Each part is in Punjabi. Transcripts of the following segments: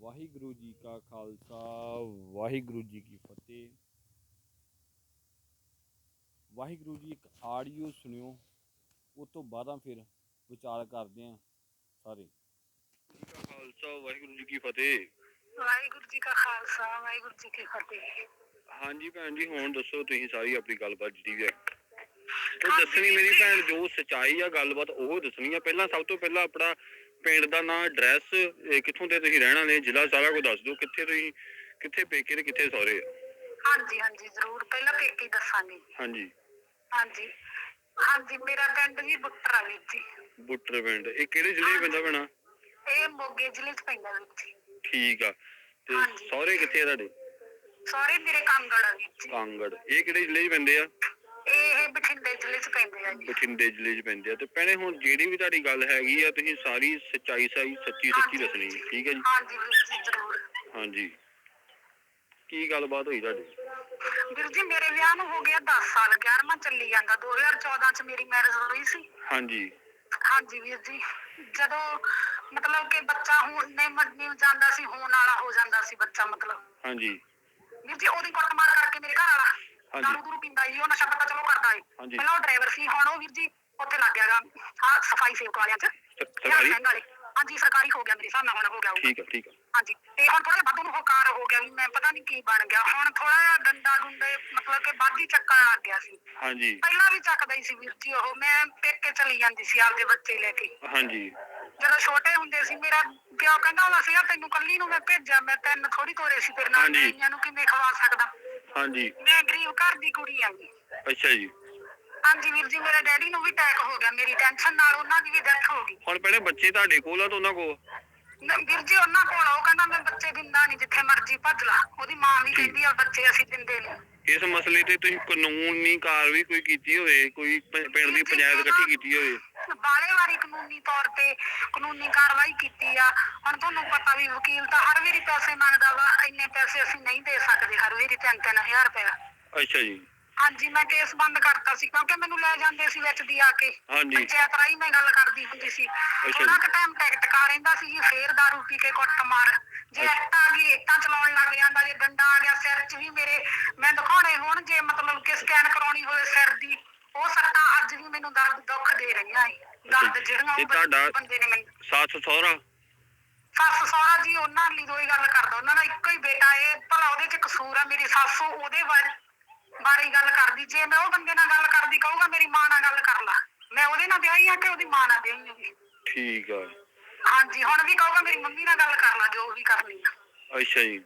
ਵਾਹਿਗੁਰੂ ਜੀ ਕਾ ਖਾਲਸਾ ਵਾਹਿਗੁਰੂ ਜੀ ਕੀ ਫਤਿਹ। ਵਾਹਿਗੁਰੂ ਜੀ ਇੱਕ ਆਡੀਓ ਸੁਣਿਓ ਉਸ ਤੋਂ ਬਾਅਦਾਂ ਫਿਰ ਵਿਚਾਰ ਕਰਦੇ ਆਂ ਸਾਰੇ। ਜੀ ਕਾ ਖਾਲਸਾ ਵਾਹਿਗੁਰੂ ਜੀ ਕੀ ਫਤਿਹ। ਵਾਹਿਗੁਰੂ ਜੀ ਕਾ ਖਾਲਸਾ ਵਾਹਿਗੁਰੂ ਜੀ ਕੀ ਫਤਿਹ। ਹਾਂਜੀ ਭੈਣ ਜੀ ਹੁਣ ਦੱਸੋ ਤੁਸੀਂ ਸਾਰੀ ਆਪਣੀ ਗੱਲਬਾਤ ਜਿਹੜੀ ਹੈ। ਉਹ ਦੱਸਣੀ ਮੇਰੀ ਭੈਣ ਜੋ ਸਚਾਈ ਆ ਗੱਲਬਾਤ ਉਹ ਦੱਸਣੀ ਆ। ਪਹਿਲਾਂ ਸਭ ਤੋਂ ਪਹਿਲਾਂ ਆਪਣਾ ਪਿੰਡ ਦਾ ਨਾਂ ਐਡਰੈਸ ਕਿੱਥੋਂ ਦੇ ਤੁਸੀਂ ਰਹਿਣ ਵਾਲੇ ਜ਼ਿਲ੍ਹਾ ਸਾਰਾ ਕੁਝ ਦੱਸ ਦਿਓ। ਕਿੱਥੇ ਤੁਸੀਂ ਕਿੱਥੇ ਪੇਕੇ ਤੇ ਕਿੱਥੇ ਸਹੁਰੇ ਆ? ਹਾਂਜੀ ਹਾਂਜੀ ਜ਼ਰੂਰ। ਪਹਿਲਾਂ ਪੇਕੀ ਦੱਸਾਂਗੇ। ਹਾਂਜੀ। ਹਾਂਜੀ। ਹਾਂਜੀ ਮੇਰਾ ਪਿੰਡ ਵੀ ਬੁੱਟਰਾ ਵੀਰ ਜੀ। ਬੁੱਟਰ ਪਿੰਡ। ਇਹ ਕਿਹੜੇ ਜ਼ਿਲ੍ਹੇ 'ਚ ਪੈਂਦਾ ਭੈਣਾ? ਇਹ ਮੋਗੇ ਜ਼ਿਲ੍ਹੇ ਚ ਪੈਂਦਾ ਵੀਰ ਜੀ। ਠੀਕ ਆ। ਤੇ ਹਾਂਜੀ। ਸਹੁਰੇ ਕਿੱਥੇ ਆ ਤੁਹਾਡੇ? ਸਾਰੇ ਮੇਰੇ ਕਾਂਗੜ ਵੀਰ ਜੀ। ਕਾਂਗੜ। ਇਹ ਕਿਹੜੇ ਜ਼ਿਲ੍ਹੇ 'ਚ ਪੈਂਦੇ ਆ? ਇਹ ਬਠਿੰਡੇ ਜ਼ਿਲ੍ਹੇ ਚ ਪੈਂਦੇ ਆ ਜੀ। ਬਠਿੰਡੇ ਜ਼ਿਲ੍ਹੇ 'ਚ ਪੈਂਦੇ ਆ। ਤੇ ਭੈਣੇ ਹੁਣ ਜਿਹੜੀ ਵੀ ਤੁਹਾਡੀ ਗੱਲ ਹੈਗੀ ਆ ਤੁਸੀਂ ਸਾਰੀ ਸੱਚਾਈ ਸਾਈ ਸੱਚੀ ਸੱਚੀ ਹਾਂਜੀ ਦੱਸਣੀ ਹੈ ਠੀਕ ਹੈ ਜੀ? ਹਾਂਜੀ ਵੀਰ ਜੀ ਜ਼ਰੂਰ। ਹਾਂਜੀ। ਕੀ ਗੱਲਬਾਤ ਹੋਈ ਤੁਹਾਡੀ? ਵੀਰ ਜੀ ਮੇਰੇ ਵਿਆਹ ਨੂੰ ਹੋ ਗਿਆ 10 ਸਾਲ 11ਵਾਂ ਚੱਲੀ ਜਾਂਦਾ। 2014 ਚ ਮੇਰੀ ਮੈਰਿਜ ਹੋਈ ਸੀ। ਹਾਂਜੀ। ਹਾਂਜੀ ਵੀਰ ਜੀ। ਜਦੋਂ ਮਤਲਬ ਕਿ ਬੱਚਾ ਹੁਣ ਨੇ ਮੰਨੀ ਜਾਂਦਾ ਸੀ ਹੋਣ ਵਾਲਾ ਹੋ ਜਾਂਦਾ ਸੀ ਬੱਚਾ ਮਤਲਬ। ਹਾਂਜੀ। ਵੀਰ ਜੀ ਉਹਦੀ ਕੁੱਟਮਾਰ ਕਰਕੇ ਮੇਰੇ ਘਰ ਵਾਲਾ। ਦਾਰੂ ਦੂਰੂ ਪੀਂਦਾ ਜੀ ਉਹ ਨਸ਼ਾ ਪਤਾ ਚਲੋ ਕਰਦਾ ਹਾਂਜੀ। ਪਹਿਲਾਂ ਉਹ ਡਰਾਈਵਰ ਸੀ ਹੁਣ ਉਹ ਵੀਰ ਜੀ ਉੱਥੇ ਲੱਗ ਗਿਆਗਾ ਆ ਸਫ਼ਾਈ ਸੇਵਕ ਵਾਲਿਆਂ ਚ। ਸ- ਸਰਕਾਰੀ? ਸਿੰਘ ਵਾਲੇ। ਹਾਂਜੀ ਸਰਕਾਰੀ ਹੋ ਗਿਆ ਮੇਰੇ ਹਿਸਾਬ ਨਾਲ ਹੁਣ ਹੋ ਗਿਆ ਉਹ। ਠੀਕ ਆ ਠੀਕ ਆ। ਹਾਂਜੀ ਤੇ ਹੁਣ ਥੋੜਾ ਵੱਧ ਨੂੰ ਹਕਾਰ ਹੋ ਗਿਆ ਵੀ ਮੈਂ ਪਤਾ ਨਹੀਂ ਕੀ ਬਣ ਗਿਆ। ਹੁਣ ਥੋੜਾ ਜਿਹਾ ਡੰਡਾ ਡੁੰਡੇ ਮਤਲਬ ਕਿ ਵੱਧ ਹੀ ਚੱਕਣ ਲੱਗ ਗਿਆ ਸੀ। ਹਾਂਜੀ। ਪਹਿਲਾਂ ਵੀ ਚੱਕਦਾ ਹੀ ਸੀ ਵੀਰ ਜੀ ਉਹ। ਮੈਂ ਪੇਕੇ ਚਲੀ ਜਾਂਦੀ ਸੀ ਆਪਦੇ ਬੱਚੇ ਲੈ ਕੇ। ਹਾਂਜੀ। ਜਦੋਂ ਛੋਟੇ ਹੁੰਦੇ ਸੀ ਮੇਰਾ ਪਿਓ ਕਹਿੰਦਾ ਹੁੰਦਾ ਸੀਗਾ ਤੈਨੂੰ ਕੱਲੀ ਨੂੰ ਮੈਂ ਭੇਜਿਆ ਮੈਂ ਤੈਨੂੰ ਥੋੜੀ ਤੋਰੇ ਸੀ ਤੇਰੇ ਨਾਲ ਹਾਂਜੀ। ਮੈਂ ਇਹਨਾਂ ਨੂੰ ਕਿਵੇਂ ਖਵਾ ਸਕਦਾ? ਹਾਂਜੀ। ਮੈਂ ਗਰੀਬ ਘਰ ਦੀ ਕੁੜੀ ਆਂ ਜੀ। ਅੱਛਾ ਜੀ। ਹਾਂਜੀ ਵੀਰ ਜੀ ਮੇਰੇ ਡੈਡੀ ਨੂੰ ਵੀ ਅਟੈਕ ਹੋ ਗਿਆ ਮੇਰੀ ਟੈਨਸ਼ਨ ਨਾਲ ਉਹਨਾਂ ਦੀ ਵੀ ਡੈਥ ਹੋ ਗਈ। ਹੁਣ ਪਹਿਲੇ ਬੱਚੇ ਤੁਹਾਡੇ ਕੋਲ ਆ ਤਾਂ ਉਹਨਾਂ ਕੋਲ? ਨ- ਵੀਰ ਜੀ ਉਹਨਾਂ ਕੋਲ ਆ, ਉਹ ਕਹਿੰਦਾ ਮੈਂ ਬੱਚੇ ਦਿੰਦਾ ਨਹੀਂ ਜਿੱਥੇ ਮਰਜ਼ੀ ਭੱਜ ਲਾ। ਉਹਦੀ ਮਾਂ ਵੀ ਕਹਿੰਦੀ ਆ ਬੱਚੇ ਅਸੀਂ ਦਿੰਦੇ ਨਹੀਂ ਇਸ ਮਸਲੇ ਤੇ ਤੁਸੀਂ ਕਾਨੂੰਨੀ ਕਾਰਵਾਈ ਕੋਈ ਕੀਤੀ ਹੋਵੇ ਕੋਈ ਪ- ਪਿੰਡ ਦੀ ਪੰਚਾਇਤ ਇਕੱਠੀ ਕੀਤੀ ਹੋਵੇ? ਬਾਲੇ ਵਾਰੀ ਕਾਨੂੰਨੀ ਤੌਰ ਤੇ ਕਾਨੂੰਨੀ ਕਾਰਵਾਈ ਕੀਤੀ ਆ। ਹੁਣ ਤੁਹਾਨੂੰ ਪਤਾ ਵੀ ਵਕੀਲ ਤਾਂ ਹਰ ਵਾਰੀ ਪੈਸੇ ਮੰਗਦਾ ਵਾ ਇੰਨੇ ਪੈਸੇ ਅਸੀਂ ਨਹੀਂ ਦੇ ਸਕਦੇ ਹਰ ਵਾਰੀ ਤਿੰਨ ਤਿੰਨ ਹਜ਼ਾਰ ਰੁਪਇਆ। ਅੱਛਾ ਜੀ। ਹਾਂਜੀ ਮੈਂ ਕੇਸ ਬੰਦ ਕਰਤਾ ਸੀ ਕਿਉਂਕਿ ਮੈਨੂੰ ਲੈ ਜਾਂਦੇ ਸੀ ਵਿੱਚ ਦੀ ਆ ਕੇ। ਹਾਂਜੀ। ਪੰਚਾਇਤ ਰਾਹੀਂ ਮੈਂ ਗੱਲ ਕਰਦੀ ਹੁੰਦੀ ਸੀ। ਜੀ। ਉਹਨਾਂ ਕ ਟਾਈਮ ਟਿਕਟ ਕਾ ਰਹਿੰਦਾ ਸੀ ਜੀ ਫੇਰ ਦਾਰੂ ਪੀ ਕੇ ਕੁੱਟ ਮਾਰ ਜੇ ਇੱਟ ਆ ਗਈ ਇੱਟਾਂ ਚਲਾਉਣ ਲੱਗ ਜਾਂਦਾ ਜੇ ਡੰਡਾ ਆ ਗਿਆ ਸਿਰ 'ਚ ਵੀ ਮੇਰੇ ਮੈਂ ਦਿਖਾਉਣੇ ਹੋਣ ਜੇ ਮਤਲਬ ਕਿ ਸਕੈਨ ਕਰਾਉਣੀ ਹੋਵੇ ਸਿਰ ਦੀ ਉਹ ਸੱਟਾਂ ਮੈਨੂੰ ਦਰਦ ਦੁੱਖ ਦੇ ਰਹੀਆਂ ਏ। ਦਰਦ ਜਿਹੜੀਆਂ ਤੇ ਉਹ ਤੁਹਾਡਾ- ਬੰਦੇ ਨੇ ਮੈਨੂੰ ਸੱਸ ਸਹੁਰਾ? ਸੱਸ ਸਹੁਰਾ ਜੀ ਉਹਨਾਂ ਲਈ ਦੋਈ ਗੱਲ ਕਰਦਾ। ਉਹਨਾਂ ਦਾ ਇੱਕੋ ਹੀ ਬੇਟਾ ਏ। ਭਲਾ ਉਹਦੇ 'ਚ ਕਸੂਰ ਆ ਮੇਰੀ ਸੱਸ ਉਹਦੇ ਬਾਰੇ ਬਾਰੇ ਹੀ ਗੱਲ ਕਰਦੀ। ਜੇ ਮੈਂ ਉਹ ਬੰਦੇ ਨਾਲ ਗੱਲ ਕਰਦੀ ਕਹੂਗਾ ਮੇਰੀ ਮਾਂ ਨਾਲ ਗੱਲ ਕਰ ਲਾ। ਮੈਂ ਉਹਦੇ ਨਾਲ ਵਿਆਹੀ ਆ ਕਿ ਉਹਦੀ ਮਾਂ ਨਾਲ ਵਿਆਹੀ ਆ ਠੀਕ ਆ। ਹਾਂਜੀ ਹੁਣ ਵੀ ਕਹੂਗਾ ਮੇਰੀ ਮੰਮੀ ਨਾਲ ਗੱਲ ਕਰ ਲਾ ਜੋ ਵੀ ਕਰਨੀ ਆ। ਅੱਛਾ ਜੀ।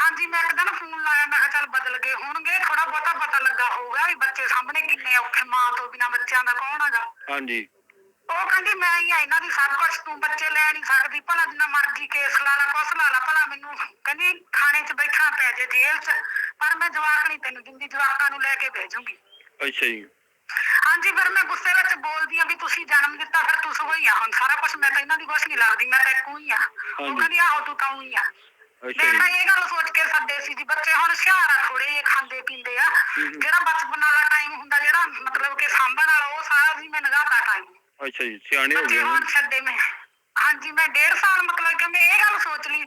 ਹਾਂਜੀ ਮੈਂ ਇੱਕ ਦਿਨ ਫੋਨ ਲਾਇਆ ਮੈਂ ਕਿਹਾ ਚੱਲ ਬਦਲ ਗਏ ਹੋਣਗੇ ਥੋੜਾ ਬਹੁਤਾ ਪਤਾ ਲੱਗਾ ਹੋਊਗਾ ਵੀ ਬੱਚੇ ਸਾਹਮਣੇ ਕਿੰਨੇ ਔਖੇ ਮਾਂ ਤੋਂ ਬਿਨਾ ਬੱਚਿਆਂ ਦਾ ਕੌਣ ਹੈਗਾ। ਹਾਂਜੀ। ਉਹ ਕਹਿੰਦੀ ਮੈਂ ਹੀ ਆ ਇਹਨਾਂ ਦੀ ਸਭ ਕੁਝ ਤੂੰ ਬੱਚੇ ਲੈ ਨਹੀਂ ਸਕਦੀ ਭਲਾ ਜਿੰਨਾ ਮਰਜ਼ੀ ਕੇਸ ਲਾ ਲਾ ਕੁਛ ਲਾ ਲਾ ਭਲਾ ਮੈਨੂੰ ਕਹਿੰਦੀ ਥਾਣੇ 'ਚ ਬੈਠਾ ਪੈ ਜੇ ਜੇਲ੍ਹ 'ਚ ਪਰ ਮੈਂ ਜਵਾਕ ਨਹੀਂ ਤੈਨੂੰ ਦਿੰਦੀ ਜਵਾਕਾਂ ਨੂੰ ਲੈ ਕੇ ਭੇਜੂੰਗੀ। ਅੱਛਾ ਜੀ। ਹਾਂਜੀ ਫਿਰ ਮੈਂ ਗੁੱਸੇ ਵਿੱਚ ਬੋਲਦੀ ਆ ਵੀ ਤੁਸੀਂ ਜਨਮ ਦਿੱਤਾ ਫਿਰ ਤੂੰ ਸੋ ਹੀ ਆ ਹੁਣ ਸਾਰਾ ਕੁਝ ਮੈਂ ਤਾਂ ਇਹਨਾਂ ਦੀ ਕੁਛ ਨਹੀਂ ਲੱਗਦੀ ਮੈਂ ਤਾਂ ਇੱਕੋ ਹੀ ਆ। ਉਹ ਹਾਂਜੀ। ਕਹਿੰਦੀ ਆਹੋ ਤੂੰ ਤਾਂ ਹੀ ਆ। ਮੈਂ ਤਾਂ ਇਹ ਗੱਲ ਸੋਚ ਕੇ ਸੱਦੇ ਸੀ ਜੀ ਬੱਚੇ ਹੁਣ ਹੁਸ਼ਿਆਰ ਆ ਥੋੜੇ ਜਿਹੇ ਖਾਂਦੇ ਪੀਂਦੇ ਆ। ਜਿਹੜਾ ਬਚਪਨ ਵਾਲਾ ਟਾਈਮ ਹੁੰਦਾ ਜਿਹੜਾ ਮਤਲਬ ਕਿ ਸਾਂਭਣ ਵਾਲਾ ਉਹ ਸਾਰਾ ਵੀ ਮੈਂ ਨਗਾਤਾ ਟਾਈਮ ਅੱਛਾ ਜੀ ਸਿਆਣੇ ਹੋ ਗਏ ਹੁਣ ਛੱਡੇ ਮੈਂ। ਹਾਂਜੀ ਮੈਂ ਡੇਢ ਸਾਲ ਮਤਲਬ ਕਿ ਮੈਂ ਇਹ ਗੱਲ ਸੋਚ ਲਈ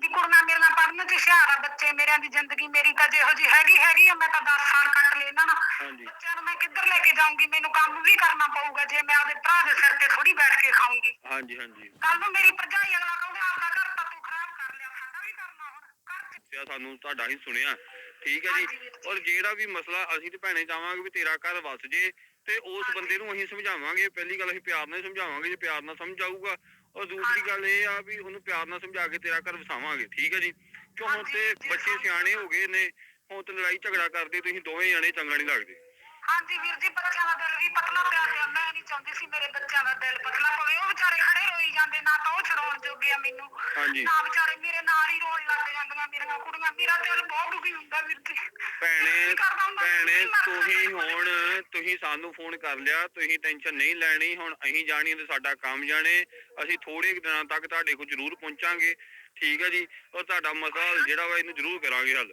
ਵੀ ਕੁੜੀਆਂ ਮੇਰੇ ਨਾਲ ਪੜਨ ਚ ਹੁਸ਼ਿਆਰ ਆ ਬੱਚੇ ਮੇਰਿਆਂ ਦੀ ਜ਼ਿੰਦਗੀ ਮੇਰੀ ਤਾਂ ਜਿਹੋ ਜੀ ਹੈਗੀ ਹੈਗੀ ਆ ਮੈਂ ਤਾਂ 10 ਸਾਲ ਕੱਟ ਲਏ ਇਹਨਾਂ ਨਾਲ। ਬੱਚਿਆਂ ਨੂੰ ਮੈਂ ਕਿੱਧਰ ਲੈ ਕੇ ਜਾਊਂਗੀ? ਮੈਨੂੰ ਕੰਮ ਵੀ ਕਰਨਾ ਪਊਗਾ ਜੇ ਮੈਂ ਆਪਦੇ ਭਰਾ ਦੇ ਸਿਰ ਤੇ ਥੋੜੀ ਬੈਠ ਕੇ ਖਾਊਂਗੀ। ਹਾਂਜੀ ਹਾਂਜੀ। ਕੱਲ ਨੂੰ ਮੇਰੀ ਭਰਜਾਈ ਅਗਲਾ ਕਹੂਗਾ ਆਪਦਾ ਘਰ ਤਾਂ ਤੂੰ ਖਰਾਬ ਕਰ ਲਿਆ ਸਾਡਾ ਵੀ ਕਰਨਾ ਹੁਣ ਘਰ ਚ ਦੱਸਿਆ ਸਾਨੂੰ ਤੁਹਾਡਾ ਹੀ ਸੁਣਿਆ। ਠੀਕ ਹੈ ਜੀ। ਔਰ ਜਿਹੜਾ ਵੀ ਮਸਲਾ ਅਸੀਂ ਤੇ ਭੈਣੇ ਚਾਹਾਂਗੇ ਵੀ ਤੇਰਾ ਘਰ ਵਸ ਜੇ ਤੇ ਉਸ ਬੰਦੇ ਨੂੰ ਅਸੀਂ ਸਮਝਾਵਾਂਗੇ। ਪਹਿਲੀ ਗੱਲ ਅਸੀਂ ਪਿਆਰ ਨਾਲ ਹੀ ਸਮਝਾਵਾਂਗੇ ਜੇ ਪਿਆਰ ਨਾਲ ਸਮਝ ਆਊਗਾ ਔਰ ਦੂਸਰੀ ਗੱਲ ਇਹ ਆ ਵੀ ਉਹਨੂੰ ਪਿਆਰ ਨਾਲ ਸਮਝਾ ਕੇ ਤੇਰਾ ਘਰ ਵਸਾਵਾਂਗੇ। ਠੀਕ ਹੈ ਜੀ? ਕਿਉਂ ਹੁਣ ਤੇ ਬੱਚੇ ਸਿਆਣੇ ਹੋ ਗਏ ਨੇ ਹੁਣ ਤੇ ਲੜਾਈ ਝਗੜਾ ਕਰਦੇ ਤੁਸੀਂ ਦੋਵੇਂ ਜਣੇ ਚੰਗਾ ਨਹੀਂ ਲੱਗਦੇ। ਹਾਂਜੀ ਵੀਰ ਜੀ ਬੱਚਿਆਂ ਦਾ ਦਿਲ ਵੀ ਪਤਲਾ ਪਿਆ ਪਿਆ ਮੈਂ ਨਹੀਂ ਚਾਹੁੰਦੀ ਸੀ ਮੇਰੇ ਬੱਚਿਆਂ ਦਾ ਦਿਲ ਪਤਲਾ ਪਵੇ। ਉਹ ਵਿਚਾਰੇ ਖੜੇ ਰੋਈ ਜਾਂਦੇ ਨਾ ਤਾਂ ਉਹ ਛਡਾਉਣ ਜੋਗੇ ਆ ਮੈਨੂੰ। ਹਾਂਜੀ। ਨਾ ਵਿਚਾਰੇ ਮੇਰੇ ਨਾਲ ਹੀ ਰੋਣ ਲੱਗ ਜਾਂਦੀਆਂ ਮੇਰੀਆਂ ਕੁੜੀਆਂ। ਮੇਰਾ ਦਿਲ ਬਹੁਤ ਦੁਖੀ ਹੁੰਦਾ ਵੀਰ ਜੀ। ਭੈਣੇ ਭੈਣੇ ਤੁਸੀਂ ਹੁਣ ਤੁਸੀਂ ਸਾਨੂੰ ਫੋਨ ਕਰ ਲਿਆ। ਤੁਸੀਂ ਟੈਨਸ਼ਨ ਨਹੀਂ ਲੈਣੀ। ਹੁਣ ਅਸੀਂ ਜਾਣੀ ਤੇ ਸਾਡਾ ਕੰਮ ਜਾਣੇ। ਅਸੀਂ ਥੋੜੇ ਦਿਨਾਂ ਤੱਕ ਤੁਹਾਡੇ ਕੋਲ ਜ਼ਰੂਰ ਪਹੁੰਚਾਂਗੇ। ਠੀਕ ਹੈ ਜੀ। ਔਰ ਤੁਹਾਡਾ ਮਸਲਾ ਜਿਹੜਾ ਵਾ ਇਹਨੂੰ ਜ਼ਰੂਰ ਕਰਾਂਗੇ ਹੱਲ।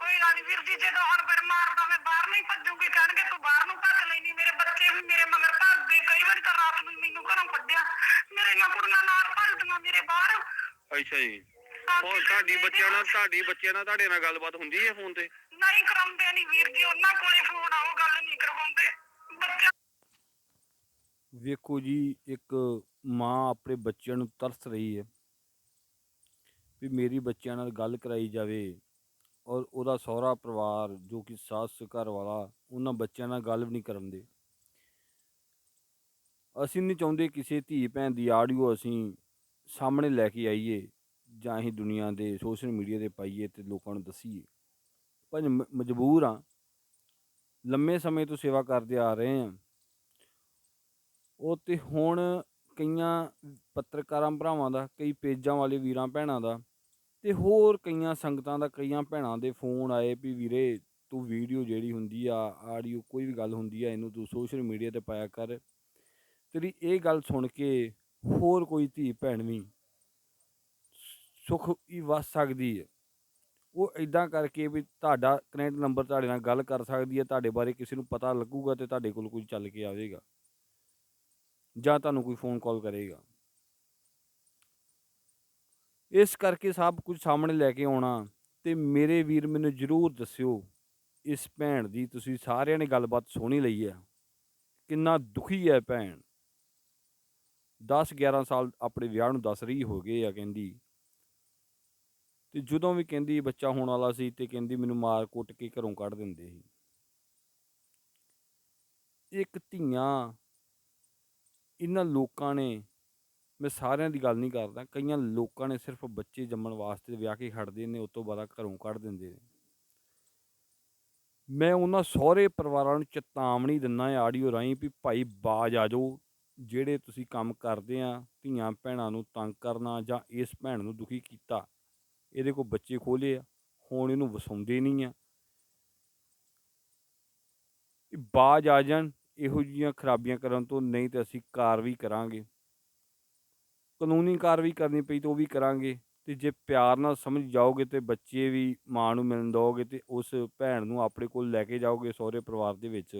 ਕੋਈ ਗੱਲ ਨਹੀਂ ਵੀਰ ਜੀ ਜਦੋਂ ਹੁਣ ਫਿਰ ਮਾਰਦਾ ਮੈਂ ਬਾਹਰ ਨਹੀਂ ਭੱਜੂਗੀ ਕਹਿਣਗੇ ਤੂੰ ਬਾਹਰ ਨੂੰ ਭੱਜ ਲੈਣੀ ਮੇਰੇ ਬੱਚੇ ਵੀ ਮੇਰੇ ਮਗਰ ਭੱਜਦੇ ਕਈ ਵਾਰੀ ਤਾਂ ਰਾਤ ਨੂੰ ਹੀ ਮੈਨੂੰ ਘਰੋਂ ਕੱਢਿਆ। ਮੇਰੀਆਂ ਕੁੜੀਆਂ ਨਾਲ ਭੱਜਦੀਆਂ ਮੇਰੇ ਬਾਹਰ। ਅੱਛਾ ਜੀ। ਹਾਂ ਹੁਣ ਤੁਹਾਡੀ ਬੱਚਿਆਂ ਨਾਲ ਤੁਹਾਡੀ ਬੱਚਿਆਂ ਨਾਲ ਤੁਹਾਡੇ ਨਾਲ ਗੱਲਬਾਤ ਹੁੰਦੀ ਹੈ ਫੋਨ ਤੇ? ਨਹੀਂ ਕਰਾਉਂਦੇ ਨਹੀਂ ਵੀਰ ਜੀ ਉਹਨਾਂ ਕੋਲੇ ਫੋਨ ਆਓ ਗੱਲ ਨਹੀਂ ਕਰਵਾਉਂਦੇ। ਬੱਚਾ ਵੇਖੋ ਜੀ ਇੱਕ ਮਾਂ ਆਪਣੇ ਬੱਚਿਆਂ ਨੂੰ ਤਰਸ ਰਹੀ ਹੈ ਵੀ ਮੇਰੀ ਬੱਚਿਆਂ ਨਾਲ ਗੱਲ ਕਰਾਈ ਜਾਵੇ। ਔਰ ਉਹਦਾ ਸਹੁਰਾ, ਪਰਿਵਾਰ ਜੋ ਕਿ ਸੱਸ, ਘਰ ਵਾਲਾ, ਉਹਨਾਂ ਬੱਚਿਆਂ ਨਾਲ ਗੱਲ ਵੀ ਨਹੀਂ ਕਰਨ ਦੇ। ਅਸੀਂ ਨਹੀਂ ਚਾਹੁੰਦੇ ਕਿਸੇ ਧੀ ਭੈਣ ਦੀ ਆਡੀਓ ਅਸੀਂ ਸਾਹਮਣੇ ਲੈ ਕੇ ਆਈਏ ਜਾਂ ਅਸੀਂ ਦੁਨੀਆ ਦੇ ਸੋਸ਼ਲ ਮੀਡੀਆ ਤੇ ਪਾਈਏ ਤੇ ਲੋਕਾਂ ਨੂੰ ਦਸੀਏ। ਪਰ ਮਜਬੂਰ ਆ ਲੰਮੇ ਸਮੇਂ ਤੋਂ ਸੇਵਾ ਕਰਦੇ ਆ ਰਹੇ ਹਾਂ। ਉਹ ਤੇ ਹੁਣ ਕਈਆਂ ਪੱਤਰਕਾਰਾਂ ਭਰਾਵਾਂ ਦਾ, ਕਈ ਪੇਜਾਂ ਵਾਲੇ ਵੀਰਾਂ ਭੈਣਾਂ ਦਾ ਤੇ ਹੋਰ ਕਈਆਂ ਸੰਗਤਾਂ ਦਾ, ਕਈਆਂ ਭੈਣਾਂ ਦੇ ਫੋਨ ਆਏ ਵੀ ਵੀਰੇ ਤੂੰ ਵੀਡੀਓ ਜਿਹੜੀ ਹੁੰਦੀ ਆ, ਆਡੀਓ ਕੋਈ ਵੀ ਗੱਲ ਹੁੰਦੀ ਆ, ਇਹਨੂੰ ਤੂੰ ਸੋਸ਼ਲ ਮੀਡੀਆ ਤੇ ਪਾਇਆ ਕਰ। ਤੇਰੀ ਇਹ ਗੱਲ ਸੁਣ ਕੇ ਹੋਰ ਕੋਈ ਧੀ ਭੈਣ ਵੀ ਸੁਖ ਹੀ ਵਸ ਸਕਦੀ ਹੈ ਉਹ ਇਦਾਂ ਕਰਕੇ ਵੀ ਤੁਹਾਡਾ ਕਨੈਕਟ ਨੰਬਰ ਤੁਹਾਡੇ ਨਾਲ ਗੱਲ ਕਰ ਸਕਦੀ ਹੈ ਤੁਹਾਡੇ ਬਾਰੇ ਕਿਸੇ ਨੂੰ ਪਤਾ ਲੱਗੂਗਾ ਤੇ ਤੁਹਾਡੇ ਕੋਲ ਕੋਈ ਚੱਲ ਕੇ ਆਵੇਗਾ। ਜਾਂ ਤੁਹਾਨੂੰ ਕੋਈ ਫੋਨ ਕਾਲ ਕਰੇਗਾ। ਇਸ ਕਰਕੇ ਸਭ ਕੁਝ ਸਾਹਮਣੇ ਲੈ ਕੇ ਆਉਣਾ ਤੇ ਮੇਰੇ ਵੀਰ ਮੈਨੂੰ ਜਰੂਰ ਦੱਸਿਓ, ਇਸ ਭੈਣ ਦੀ ਤੁਸੀਂ ਸਾਰਿਆਂ ਨੇ ਗੱਲਬਾਤ ਸੁਣੀ ਲਈ ਹੈ ਕਿੰਨਾ ਦੁਖੀ ਹੈ ਭੈਣ। 10 11 ਸਾਲ ਆਪਣੇ ਵਿਆਹ ਨੂੰ ਦੱਸ ਰਹੀ ਹੋ ਗਏ ਆ ਕਹਿੰਦੀ। ਤੇ ਜਦੋਂ ਵੀ ਕਹਿੰਦੀ ਬੱਚਾ ਹੋਣ ਵਾਲਾ ਸੀ ਤੇ ਕਹਿੰਦੀ ਮੈਨੂੰ ਮਾਰ ਕੁੱਟ ਕੇ ਘਰੋਂ ਕੱਢ ਦਿੰਦੇ ਸੀ। ਇੱਕ ਧੀਆਂ, ਇਹਨਾਂ ਲੋਕਾਂ ਨੇ ਮੈਂ ਸਾਰਿਆਂ ਦੀ ਗੱਲ ਨਹੀਂ ਕਰਦਾ, ਕਈਆਂ ਲੋਕਾਂ ਨੇ ਸਿਰਫ ਬੱਚੇ ਜੰਮਣ ਵਾਸਤੇ ਵਿਆਹ ਕੇ ਖੜਦੇ ਨੇ ਉਸ ਤੋਂ ਬਾਅਦ ਘਰੋਂ ਕੱਢ ਦਿੰਦੇ ਨੇ। ਮੈਂ ਉਹਨਾਂ ਸਹੁਰੇ ਪਰਿਵਾਰਾਂ ਨੂੰ ਚੇਤਾਵਨੀ ਦਿੰਦਾ ਹਾਂ, ਆਡੀਓ ਰਾਹੀਂ ਵੀ ਭਾਈ ਬਾਜ ਆ ਜਾਓ, ਜਿਹੜੇ ਤੁਸੀਂ ਕੰਮ ਕਰਦੇ ਆ, ਧੀਆਂ ਭੈਣਾਂ ਨੂੰ ਤੰਗ ਕਰਨਾ ਜਾਂ ਇਸ ਭੈਣ ਨੂੰ ਦੁਖੀ ਕੀਤਾ, ਇਹਦੇ ਕੋਲ ਬੱਚੇ ਖੋਲੇ ਆ, ਹੁਣ ਇਹਨੂੰ ਵਸਾਉਂਦੇ ਨਹੀਂ ਆ। ਬਾਜ ਆ ਜਾਣ, ਇਹੋ ਜਿਹੀਆਂ ਖਰਾਬੀਆਂ ਕਰਨ ਤੋਂ ਨਹੀਂ ਤੇ ਅਸੀਂ ਕਾਰਵਾਈ ਕਰਾਂਗੇ। ਕਾਨੂੰਨੀ ਕਾਰਵਾਈ ਕਰਨੀ ਪਈ ਤਾਂ ਉਹ ਵੀ ਕਰਾਂਗੇ। ਤੇ ਜੇ ਪਿਆਰ ਨਾਲ ਸਮਝ ਜਾਓਗੇ ਤੇ ਬੱਚੇ ਵੀ ਮਾਂ ਨੂੰ ਮਿਲਣ ਦਿਓਗੇ ਤੇ ਉਸ ਭੈਣ ਨੂੰ ਆਪਣੇ ਕੋਲ ਲੈ ਕੇ ਜਾਓਗੇ ਸਹੁਰੇ ਪਰਿਵਾਰ ਦੇ ਵਿੱਚ।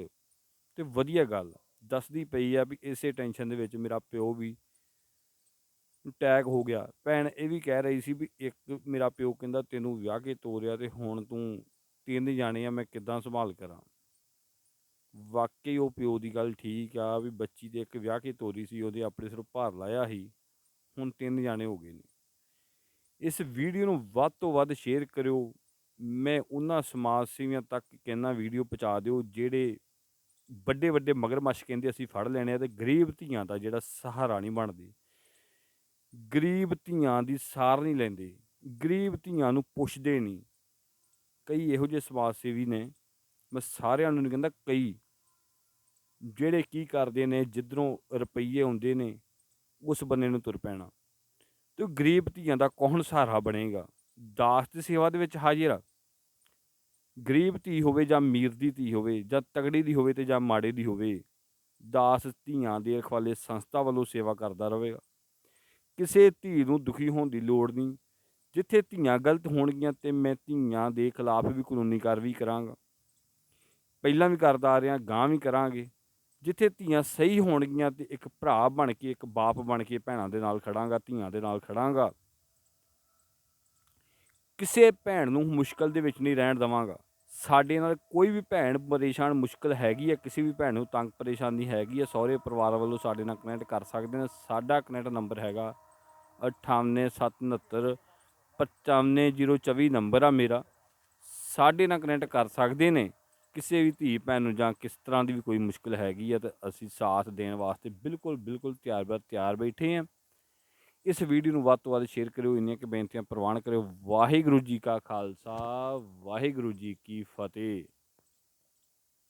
ਤੇ ਵਧੀਆ ਗੱਲ ਆ। ਦੱਸਦੀ ਪਈ ਆ ਵੀ ਇਸੇ ਟੈਨਸ਼ਨ ਦੇ ਵਿੱਚ ਮੇਰਾ ਪਿਓ ਵੀ ਅਟੈਕ ਹੋ ਗਿਆ। ਭੈਣ ਇਹ ਵੀ ਕਹਿ ਰਹੀ ਸੀ ਵੀ ਇੱਕ ਮੇਰਾ ਪਿਓ ਕਹਿੰਦਾ, ਤੈਨੂੰ ਵਿਆਹ ਕੇ ਤੋਰਿਆ ਤੇ ਹੁਣ ਤੂੰ ਤਿੰਨ ਜਾਣੇ ਆ, ਮੈਂ ਕਿੱਦਾਂ ਸੰਭਾਲ ਕਰਾਂ? ਵਾਕਈ ਉਹ ਪਿਓ ਦੀ ਗੱਲ ਠੀਕ ਆ ਵੀ ਬੱਚੀ ਦੇ ਇੱਕ ਵਿਆਹ ਕੇ ਤੋਰੀ ਸੀ, ਉਹਦੇ ਆਪਣੇ ਸਿਰ ਭਾਰ ਲਾਇਆ ਸੀ। ਹੁਣ ਤਿੰਨ ਜਾਣੇ ਹੋ ਗਏ ਨੇ। ਇਸ ਵੀਡੀਓ ਨੂੰ ਵੱਧ ਤੋਂ ਵੱਧ ਸ਼ੇਅਰ ਕਰਿਓ। ਮੈਂ ਉਹਨਾਂ ਸਮਾਜ ਸੇਵੀਆਂ ਤੱਕ ਕਹਿੰਦਾ ਵੀਡੀਓ ਪਹੁੰਚਾ ਦਿਓ, ਜਿਹੜੇ ਵੱਡੇ ਵੱਡੇ ਮਗਰਮੱਛ ਕਹਿੰਦੇ ਅਸੀਂ ਫੜ ਲੈਣੇ ਆ ਤੇ ਗਰੀਬ ਧੀਆਂ ਦਾ ਜਿਹੜਾ ਸਹਾਰਾ ਨਹੀਂ ਬਣਦੇ। ਗਰੀਬ ਧੀਆਂ ਦੀ ਸਾਰ ਨਹੀਂ ਲੈਂਦੇ। ਗਰੀਬ ਧੀਆਂ ਨੂੰ ਪੁੱਛਦੇ ਨਹੀਂ। ਕਈ ਇਹੋ ਜਿਹੇ ਸਮਾਜ ਸੇਵੀ ਨੇ। ਮੈਂ ਸਾਰਿਆਂ ਨੂੰ ਨਹੀਂ ਕਹਿੰਦਾ, ਕਈ। ਜਿਹੜੇ ਕੀ ਕਰਦੇ ਨੇ, ਜਿੱਧਰੋਂ ਰੁਪਈਏ ਆਉਂਦੇ ਨੇ ਉਸ ਬੰਨੇ ਨੂੰ ਤੁਰ ਪੈਣਾ। ਤੇ ਉਹ ਗਰੀਬ ਧੀਆਂ ਦਾ ਕੌਣ ਸਹਾਰਾ ਬਣੇਗਾ? ਦਾਸ ਦੀ ਸੇਵਾ ਦੇ ਵਿੱਚ ਹਾਜ਼ਰ ਆ। ਗਰੀਬ ਧੀ ਹੋਵੇ ਜਾਂ ਅਮੀਰ ਦੀ ਧੀ ਹੋਵੇ, ਜਾਂ ਤਗੜੀ ਦੀ ਹੋਵੇ ਤੇ ਜਾਂ ਮਾੜੇ ਦੀ ਹੋਵੇ, ਦਾਸ ਧੀਆਂ ਦੇ ਰਖਵਾਲੇ ਸੰਸਥਾ ਵੱਲੋਂ ਸੇਵਾ ਕਰਦਾ ਰਹੇਗਾ। ਕਿਸੇ ਧੀ ਨੂੰ ਦੁਖੀ ਹੋਣ ਦੀ ਲੋੜ ਨਹੀਂ। ਜਿੱਥੇ ਧੀਆਂ ਗਲਤ ਹੋਣਗੀਆਂ ਤੇ ਮੈਂ ਧੀਆਂ ਦੇ ਖਿਲਾਫ ਵੀ ਕਾਨੂੰਨੀ ਕਾਰਵਾਈ ਕਰਾਂਗਾ। ਪਹਿਲਾਂ ਵੀ ਕਰਦਾ ਆ ਰਿਹਾ ਗਾਂ ਵੀ ਕਰਾਂਗੇ। ਜਿੱਥੇ ਧੀਆਂ ਸਹੀ ਹੋਣਗੀਆਂ ਤੇ ਇੱਕ ਭਰਾ ਬਣ ਕੇ, ਇੱਕ ਬਾਪ ਬਣ ਕੇ ਭੈਣਾਂ ਦੇ ਨਾਲ ਖੜਾਂਗਾ, ਧੀਆਂ ਦੇ ਨਾਲ ਖੜਾਂਗਾ। ਕਿਸੇ ਭੈਣ ਨੂੰ ਮੁਸ਼ਕਲ ਦੇ ਵਿੱਚ ਨਹੀਂ ਰਹਿਣ ਦਵਾਂਗਾ। ਸਾਡੇ ਨਾਲ ਕੋਈ ਵੀ ਭੈਣ ਪਰੇਸ਼ਾਨ ਮੁਸ਼ਕਲ ਹੈਗੀ ਹੈ ਕਿਸੇ ਵੀ ਭੈਣ ਨੂੰ ਤੰਗ ਪਰੇਸ਼ਾਨੀ ਹੈਗੀ ਹੈ ਸਹੁਰੇ ਪਰਿਵਾਰ ਵੱਲੋਂ ਸਾਡੇ ਨਾਲ ਕਨੈਕਟ ਕਰ ਸਕਦੇ ਨੇ। ਸਾਡਾ ਕਨੈਕਟ ਨੰਬਰ ਹੈਗਾ 98769 95024 ਨੰਬਰ ਆ ਮੇਰਾ। ਸਾਡੇ ਨਾਲ ਕਨੈਕਟ ਕਰ ਸਕਦੇ ਨੇ। ਕਿਸੇ ਵੀ ਧੀ ਭੈਣ ਨੂੰ ਜਾਂ ਕਿਸ ਤਰ੍ਹਾਂ ਦੀ ਵੀ ਕੋਈ ਮੁਸ਼ਕਲ ਹੈਗੀ ਆ, ਤਾਂ ਅਸੀਂ ਸਾਥ ਦੇਣ ਵਾਸਤੇ ਬਿਲਕੁਲ ਬਿਲਕੁਲ ਤਿਆਰ ਬਰ, ਤਿਆਰ ਬੈਠੇ ਹਾਂ ਇਸ ਵੀਡੀਓ ਨੂੰ ਵੱਧ ਤੋਂ ਵੱਧ ਸ਼ੇਅਰ ਕਰਿਓ, ਇੰਨੀਆਂ ਕਿ ਬੇਨਤੀਆਂ ਪ੍ਰਵਾਨ ਕਰਿਓ। ਵਾਹਿਗੁਰੂ ਜੀ ਕਾ ਖਾਲਸਾ, ਵਾਹਿਗੁਰੂ ਜੀ ਕੀ ਫਤਿਹ।